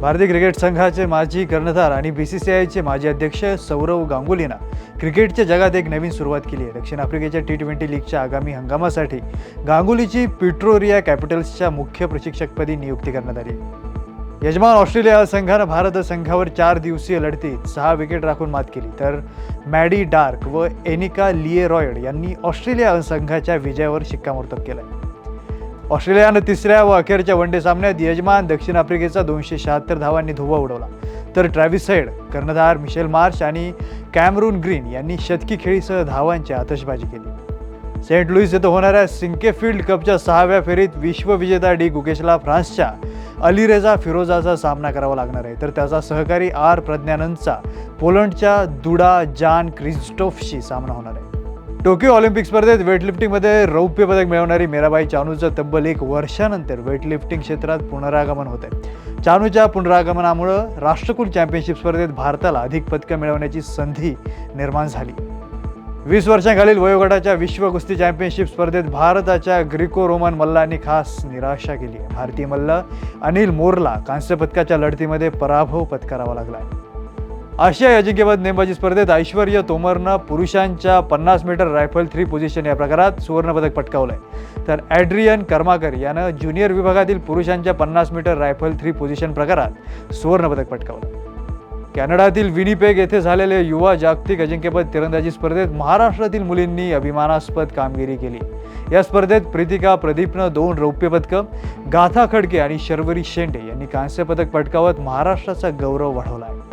भारतीय क्रिकेट संघाचे माजी कर्णधार आणि बी सी सी आयचे माजी अध्यक्ष सौरव गांगुलीनं क्रिकेटच्या जगात एक नवीन सुरुवात केली आहे. दक्षिण आफ्रिकेच्या टी ट्वेंटी लीगच्या आगामी हंगामासाठी गांगुलीची पिट्रोरिया कॅपिटल्सच्या मुख्य प्रशिक्षकपदी नियुक्ती करण्यात आली आहे. यजमान ऑस्ट्रेलिया संघानं भारत संघावर चार दिवसीय लढतीत सहा विकेट राखून मात केली. तर मॅडी डार्क व एनिका लिए रॉयड यांनी ऑस्ट्रेलिया संघाच्या विजयावर शिक्कामोर्तब केलं ऑस्ट्रेलियानं तिसऱ्या व अखेरच्या वनडे सामन्यात यजमान दक्षिण आफ्रिकेचा दोनशे शहात्तर धावांनी धुवा उडवला. तर ट्रॅव्हिस हेड कर्णधार मिशेल मार्श आणि कॅमरून ग्रीन यांनी शतकी खेळीसह धावांची आतषबाजी केली. सेंट लुईस येथे होणाऱ्या सिंकेफिल्ड कपच्या सहाव्या फेरीत विश्वविजेता डी गुकेशला फ्रान्सच्या अलिरेझा फिरोजाचा सामना करावा लागणार आहे. तर त्याचा सहकारी आर प्रज्ञानंदचा पोलंडच्या दुडा जान क्रिस्टोफशी सामना होणार आहे. टोकियो ऑलिम्पिक स्पर्धेत वेटलिफ्टिंगमध्ये रौप्य पदक मिळवणारी मीराबाई चानूचं तब्बल एक वर्षानंतर वेटलिफ्टिंग क्षेत्रात पुनरागमन होत आहे चानूच्या पुनरागमनामुळं राष्ट्रकुल चॅम्पियनशिप स्पर्धेत भारताला अधिक पदकं मिळवण्याची संधी निर्माण झाली. वीस वर्षांखालील वयोगटाच्या विश्व कुस्ती चॅम्पियनशिप स्पर्धेत भारताच्या ग्रिको रोमन मल्लांनी खास निराशा केली. भारतीय मल्ल अनिल मोरला कांस्य पदकाच्या लढतीमध्ये पराभव पत्करावा लागला आहे आशिया अजिंक्यपद नेमबाजी स्पर्धेत ऐश्वर्य तोमरनं पुरुषांच्या पन्नास मीटर रायफल थ्री पोझिशन या प्रकारात सुवर्णपदक पटकावलं आहे तर ॲड्रियन कर्माकर यानं ज्युनियर विभागातील पुरुषांच्या पन्नास मीटर रायफल थ्री पोझिशन प्रकारात सुवर्णपदक पटकावलं. कॅनडातील विनिपेग येथे झालेल्या युवा जागतिक अजिंक्यपद तिरंदाजी स्पर्धेत महाराष्ट्रातील मुलींनी अभिमानास्पद कामगिरी केली. या स्पर्धेत प्रीतिका प्रदीपनं दोन रौप्य पदकं गाथा खडके आणि शर्वरी शेंडे यांनी कांस्यपदक पटकावत महाराष्ट्राचा गौरव वाढवला आहे